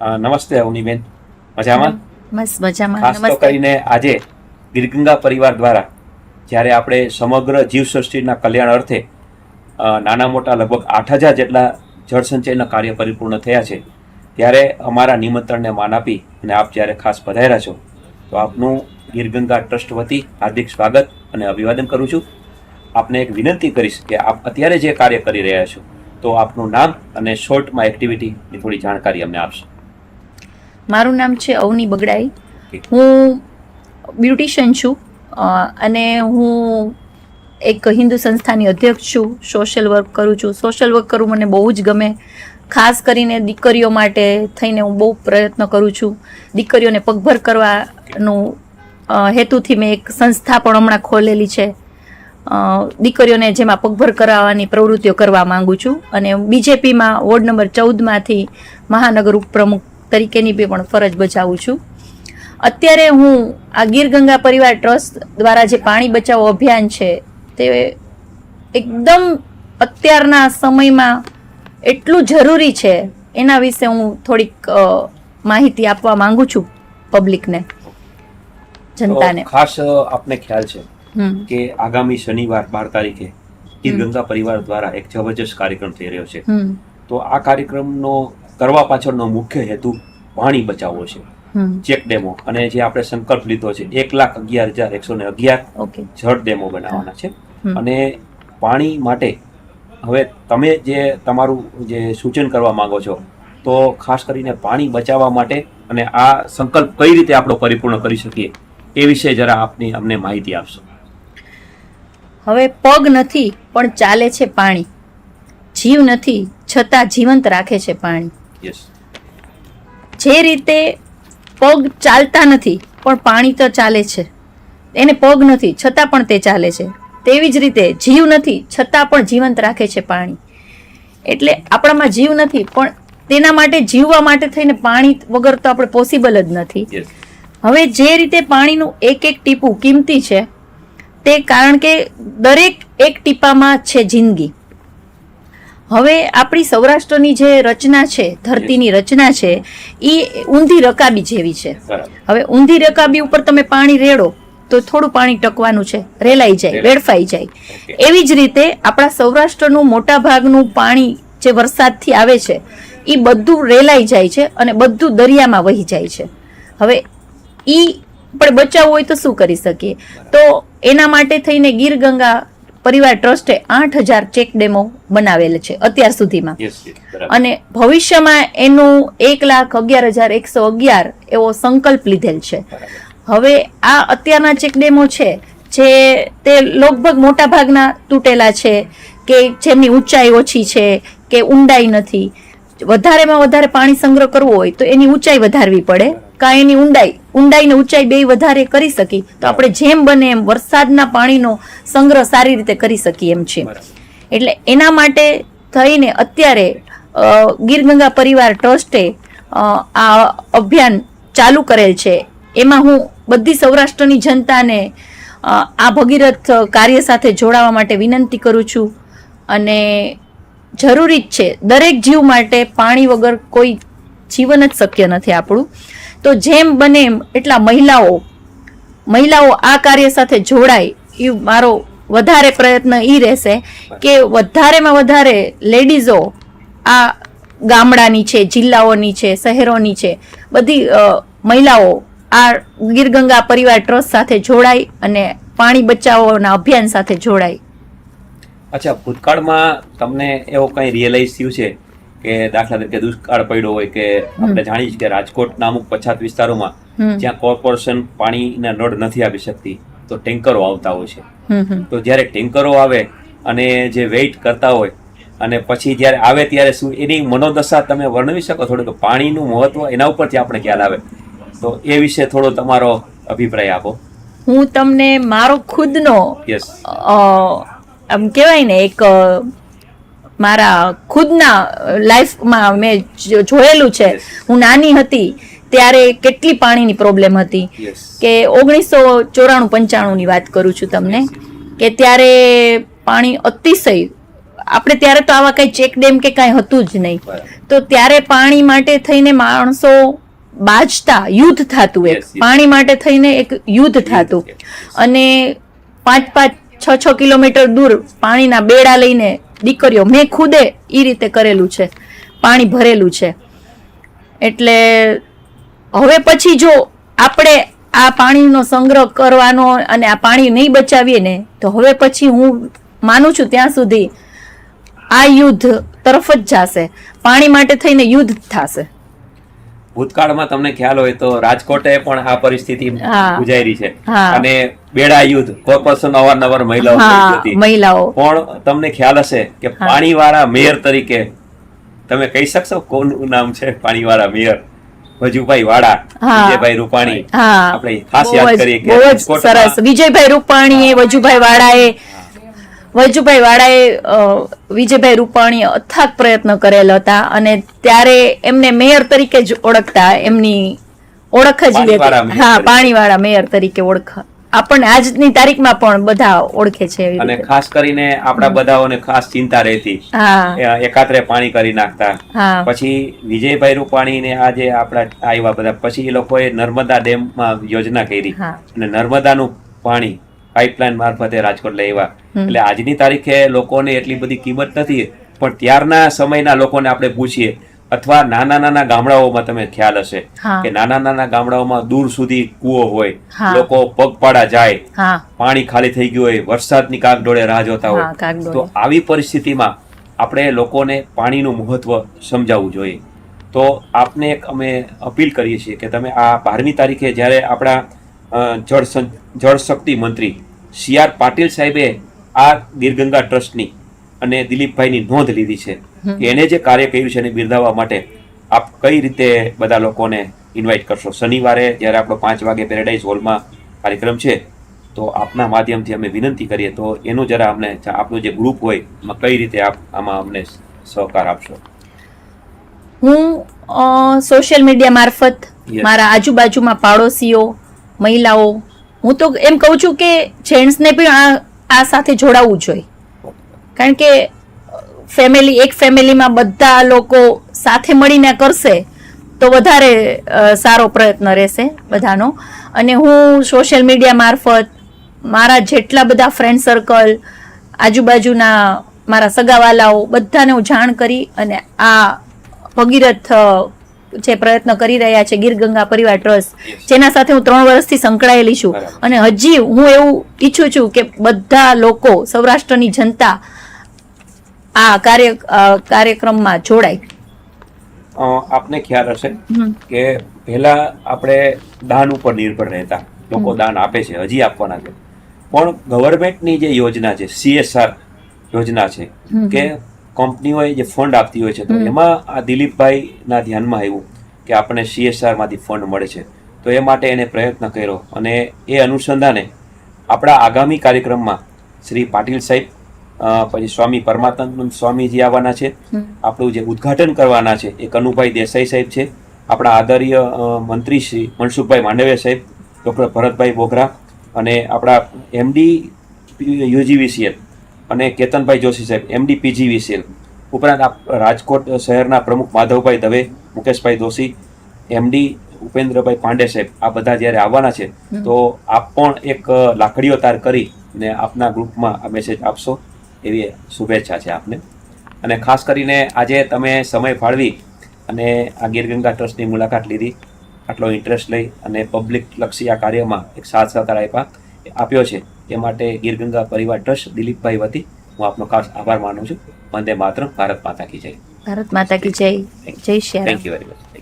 નમસ્તે અવનીબેન મજામાં? બસ મજામાં. ખાસ તો કરીને આજે ગીરગંગા પરિવાર દ્વારા જ્યારે આપણે સમગ્ર જીવસૃષ્ટિના કલ્યાણ અર્થે નાના મોટા લગભગ આઠ હજાર જેટલા જળસંચયના કાર્ય પરિપૂર્ણ થયા છે ત્યારે અમારા નિમંત્રણને માન આપી અને આપ જ્યારે ખાસ પધાર્યા છો તો આપનું ગીરગંગા ટ્રસ્ટ વતી હાર્દિક સ્વાગત અને અભિવાદન કરું છું. આપને એક વિનંતી કરીશ કે આપ અત્યારે જે કાર્ય કરી રહ્યા છો તો આપનું નામ અને શોર્ટમાં એક્ટિવિટીની થોડી જાણકારી અમને આપશો. મારું નામ છે અવની બગડાઈ. હું બ્યુટિશિયન છું અને હું એક હિન્દુ સંસ્થાની અધ્યક્ષ છું સોશિયલ વર્ક કરું છું. સોશિયલ વર્ક કરવું મને બહુ જ ગમે. ખાસ કરીને દીકરીઓ માટે થઈને હું બહુ પ્રયત્ન કરું છું. દીકરીઓને પગભર કરવાનું હેતુથી મેં એક સંસ્થા પણ હમણાં ખોલેલી છે. દીકરીઓને જેમાં પગભર કરાવવાની પ્રવૃત્તિઓ કરવા માંગુ છું. અને બીજેપીમાં વોર્ડ નંબર ચૌદમાંથી મહાનગર ઉપપ્રમુખ તરીકેની બી પણ ફરજ બજાવું છું. અત્યારે હું આ ગીર ગંગા પરિવાર ટ્રસ્ટ દ્વારા જે પાણી બચાવો અભિયાન છે તે એકદમ અત્યારના સમયમાં એટલું જરૂરી છે એના વિશે હું થોડીક માહિતી આપવા માંગુ છું પબ્લિકને જનતાને. ખાસ આપને ખ્યાલ છે કે આગામી શનિવાર બાર તારીખે ગીર ગંગા પરિવાર દ્વારા એક જબરજસ્ત કાર્યક્રમ થઈ રહ્યો છે. તો આ કાર્યક્રમનો કરવા પાછળનો મુખ્ય હેતુ પાણી બચાવવો છે. ચેક ડેમો. અને જે આપણે સંકલ્પ લીધો છે એક લાખ અગિયાર હજાર એકસો ને અગિયાર જળ ડેમો બનાવવાના છે. અને પાણી માટે હવે તમે જે તમારું જે સૂચન કરવા માંગો છો તો ખાસ કરીને પાણી બચાવવા માટે અને આ સંકલ્પ કઈ રીતે આપણો પરિપૂર્ણ કરી શકીએ એ વિશે જરા આપની અમને માહિતી આપશો. હવે પગ નથી પણ ચાલે છે પાણી. જીવ નથી છતાં જીવંત રાખે છે પાણી. જે રીતે પગ ચાલતા નથી પણ પાણી તો ચાલે છે. એને પગ નથી છતાં પણ તે ચાલે છે. તેવી જ રીતે જીવ નથી છતાં પણ જીવંત રાખે છે પાણી. એટલે આપણામાં જીવ નથી પણ તેના માટે જીવવા માટે થઈને પાણી વગર તો આપણે પોસિબલ જ નથી. હવે જે રીતે પાણીનું એક એક ટીપું કિંમતી છે તે કારણ કે દરેક એક ટીપામાં છે જિંદગી. હવે આપણી સૌરાષ્ટ્રની જે રચના છે ધરતીની રચના છે એ ઊંધી રકાબી જેવી છે. હવે ઊંધી રકાબી ઉપર તમે પાણી રેડો તો થોડું પાણી ટકવાનું છે રેલાઈ જાય વેડફાઈ જાય. એવી જ રીતે આપણા સૌરાષ્ટ્રનું મોટા ભાગનું પાણી જે વરસાદથી આવે છે એ બધું રેલાઈ જાય છે અને બધું દરિયામાં વહી જાય છે. હવે એ આપણે બચાવવું હોય તો શું કરી શકીએ? તો એના માટે થઈને ગીર ગંગા પરિવાર ટ્રસ્ટે આઠ હજાર ચેક ડેમો બનાવેલ છે અત્યાર સુધીમાં. અને ભવિષ્યમાં એનું એક લાખ અગિયાર હજાર એકસો અગિયાર એવો સંકલ્પ લીધેલ છે. હવે આ અત્યારના ચેકડેમો છે જે તે લગભગ મોટા ભાગના તૂટેલા છે કે જેમની ઊંચાઈ ઓછી છે કે ઊંડાઈ નથી. વધારેમાં વધારે પાણી સંગ્રહ કરવો હોય તો એની ઊંચાઈ વધારવી પડે. કાં એની ઊંડાઈ ઊંડાઈ ને ઊંચાઈ બે વધારે કરી શકી તો આપણે જેમ બને એમ વરસાદના પાણીનો સંગ્રહ સારી રીતે કરી શકીએ એમ છે. એટલે એના માટે થઈને અત્યારે ગીરગંગા પરિવાર ટ્રસ્ટે આ અભિયાન ચાલુ કરેલ છે. એમાં હું બધી સૌરાષ્ટ્રની જનતાને આ ભગીરથ કાર્ય સાથે જોડાવા માટે વિનંતી કરું છું. અને જરૂરી જ છે દરેક જીવ માટે પાણી વગર કોઈ જીવન જ શક્ય નથી આપણું. તો જેમ બને એમ એટલા મહિલાઓ મહિલાઓ આ કાર્ય સાથે જોડાય એ મારો વધારે પ્રયત્ન એ રહેશે કે વધારેમાં વધારે લેડીઝો આ ગામડાની છે, જિલ્લાઓની છે, શહેરોની છે, બધી મહિલાઓ આ ગીરગંગા પરિવાર ટ્રસ્ટ સાથે જોડાય અને પાણી બચાવોના અભિયાન સાથે જોડાય. અચ્છા, ભૂતકાળમાં તમને એવો કંઈ રિયલાઇઝ થયું છે કે દાખલા તરીકે દુષ્કાળ પડ્યો હોય કે આપણે જાણીએ છીએ કે રાજકોટના અમુક પછાત વિસ્તારોમાં જ્યાં કોર્પોરેશન પાણીના નળ નથી આપી શકતી તો ટેન્કરો આવતા હોય છે. તો જ્યારે ટેન્કરો આવે અને જે વેઇટ કરતા હોય અને પછી જ્યારે આવે ત્યારે શું એની મનોદશા તમે વર્ણવી શકો થોડું કે પાણીનું મહત્વ એના ઉપરથી આપણે ખ્યાલ આવે. તો એ વિશે થોડો તમારો અભિપ્રાય આપો. હું તમને મારો ખુદનો યસ આમ કહેવાય ને એક મારા ખુદના લાઈફમાં મેં જોયેલું છે. હું નાની હતી ત્યારે કેટલી પાણીની પ્રોબ્લેમ હતી કે ઓગણીસો ચોરાણું પંચાણું ની વાત કરું છું તમને કે ત્યારે પાણી અતિશય આપણે ત્યારે તો આવા કઈ ચેક ડેમ કે કાંઈ હતું જ નહીં. તો ત્યારે પાણી માટે થઈને માણસો બાજતા યુદ્ધ થતું એક. પાણી માટે થઈને એક યુદ્ધ થતું. અને પાંચ પાંચ છ છ કિલોમીટર દૂર પાણીના બેડા લઈને દીકરીઓ, મેં ખુદે એ રીતે કરેલું છે. પાણી ભરેલું છે. એટલે હવે પછી જો આપણે આ પાણીનો સંગ્રહ કરવાનો અને આ પાણી નહીં બચાવીએ ને, તો હવે પછી હું માનું છું ત્યાં સુધી આ યુદ્ધ તરફ જ જશે. પાણી માટે થઈને યુદ્ધ થશે. ભૂતકાળમાં તમને ખ્યાલ હોય તો રાજકોટે પણ આ પરિસ્થિતિ ગુજારી છે. અને બેડા યુદ્ધ કોર્પોરેશન અવારનવાર મહિલાઓ મહિલાઓ. પણ તમને ખ્યાલ હશે કે. પાણીવાળા મેયર તરીકે તમે કહી શકશો કોનું નામ છે? પાણીવાળા મેયર? વજુભાઈ વાડા વિજયભાઈ રૂપાણી. આપણે ખાસ યાદ કરીએ કે સરસ. વિજયભાઈ રૂપાણીએ વજુભાઈ વાળાએ વજુભાઈ વાળાએ વિજયભાઈ રૂપાણીએ અથાગ પ્રયત્ન કરેલ હતા અને ત્યારે એમને મેયર તરીકે જ ઓળખતા એમની ઓળખ જ હા પાણીવાળા મેયર તરીકે ઓળખ. આપણને આજની તારીખમાં પણ બધા ઓળખે છે અને ખાસ કરીને આપણા બધાઓને ખાસ ચિંતા રહેતી. એકાત્રે પાણી કરી નાખતા. પછી વિજયભાઈ રૂપાણી ને આજે આપણા આવ્યા બધા. પછી એ લોકોએ નર્મદા ડેમમાં યોજના કરી અને નર્મદાનું પાણી પાઇપલાઇન મારફતે રાજકોટ લઈ આવ્યા એટલે આજની તારીખે લોકોને એટલી બધી કિંમત નથી પણ ત્યારના સમયના લોકોને આપણે પૂછીએ. અથવા નાના નાના ગામડાઓમાં તમે ખ્યાલ હશે. કે નાના નાના ગામડાઓમાં દૂર સુધી કૂવો હોય. લોકો પગપાળા જાય પાણી ખાલી થઈ ગયું હોય વરસાદની કાગડોળે રાહ જોતા હોય. તો આવી પરિસ્થિતિમાં આપણે લોકોને પાણીનું મહત્વ સમજાવવું જોઈએ. તો આપને એક અમે અપીલ કરીએ છીએ કે તમે આ બારમી તારીખે જ્યારે આપણા જળ જળશક્તિ મંત્રી સી આર પાટીલ સાહેબે આ ગીરગંગા ટ્રસ્ટની અને દિલીપભાઈની નોંધ લીધી છે કે એને જે કાર્ય કર્યું છે એને બિરદાવવા માટે આપ કઈ રીતે બધા લોકોને ઇન્વાઇટ કરશો? શનિવારે જ્યારે આપણો પાંચ વાગે પેરેડાઇઝ હોલમાં કાર્યક્રમ છે તો આપના માધ્યમથી અમે વિનંતી કરીએ તો એનું જરા અમને આપનું જે ગ્રુપ હોય એમાં કઈ રીતે આપ આમાં અમને સહકાર આપશો? હું સોશિયલ મીડિયા મારફત મારા આજુબાજુમાં પાડોશીઓ મહિલાઓ. હું તો એમ કહું છું કે જેન્ટ્સને પણ આ આ સાથે જોડાવવું જોઈએ. કારણ કે ફેમિલી એક ફેમિલીમાં બધા લોકો સાથે મળીને કરશે તો વધારે સારો પ્રયત્ન રહેશે બધાનો. અને હું સોશિયલ મીડિયા મારફત મારા જેટલા બધા ફ્રેન્ડ સર્કલ આજુબાજુના મારા સગાવાલાઓ બધાને હું જાણ કરી અને આ ભગીરથ જે પ્રયત્ન કરી રહ્યા છે ગીર ગંગા પરિવાર ટ્રસ્ટ જેના સાથે હું ત્રણ વર્ષથી સંકળાયેલી છું. અને હજી હું એવું ઈચ્છું છું કે બધા લોકો સૌરાષ્ટ્રની જનતા આ કાર્ય કાર્યક્રમમાં જોડાય. આપને ખ્યાલ હશે કે પહેલા આપણે દાન ઉપર નિર્ભર રહેતા. લોકો દાન આપે છે હજી આપવાના છે. પણ ગવર્મેન્ટની જે યોજના છે સીએસઆર યોજના છે કે કંપનીઓએ જે ફંડ આપતી હોય છે તો એમાં આ દિલીપભાઈના ધ્યાનમાં આવ્યું કે આપણે સીએસઆરમાંથી ફંડ મળે છે. તો એ માટે એને પ્રયત્ન કર્યો અને એ અનુસંધાને આપણા આગામી કાર્યક્રમમાં શ્રી પાટીલ સાહેબ પછી સ્વામી પરમાત્માનંદ સ્વામીજી આવવાના છે. આપણું જે ઉદ્ઘાટન કરવાના છે એ કનુભાઈ દેસાઈ સાહેબ છે. આપણા આદરણીય મંત્રી શ્રી મનસુખભાઈ માંડવિયા સાહેબ ડૉક્ટર ભરતભાઈ બોગરા અને આપણા એમડી યુજીવીસીએલ અને કેતનભાઈ જોશી સાહેબ એમડી પીજીવીસીએલ ઉપરાંત આપ- રાજકોટ શહેરના પ્રમુખ માધવભાઈ દવે મુકેશભાઈ દોશી એમડી ઉપેન્દ્રભાઈ પાંડે સાહેબ આ બધા જ્યારે આવવાના છે તો આપ પણ એક લાકડીઓ તાર કરી ને આપના ગ્રુપમાં આ મેસેજ આપશો એવી શુભેચ્છા છે આપને. અને ખાસ કરીને આજે તમે સમય ફાળવી અને આ ગીરગંગા ટ્રસ્ટની મુલાકાત લીધી આટલો ઇન્ટરેસ્ટ લઈ અને પબ્લિક લક્ષી આ કાર્યમાં એક સાથ સહકાર આપ્યા આપ્યો છે. એ માટે ગીરગંગા પરિવાર ટ્રસ્ટ દિલીપભાઈ વતી હું આપનો ખાસ આભાર માનું છું. વંદે માત્ર ભારત માતા કી જય. ભારત માતા કી જય. જય Shri thank you very much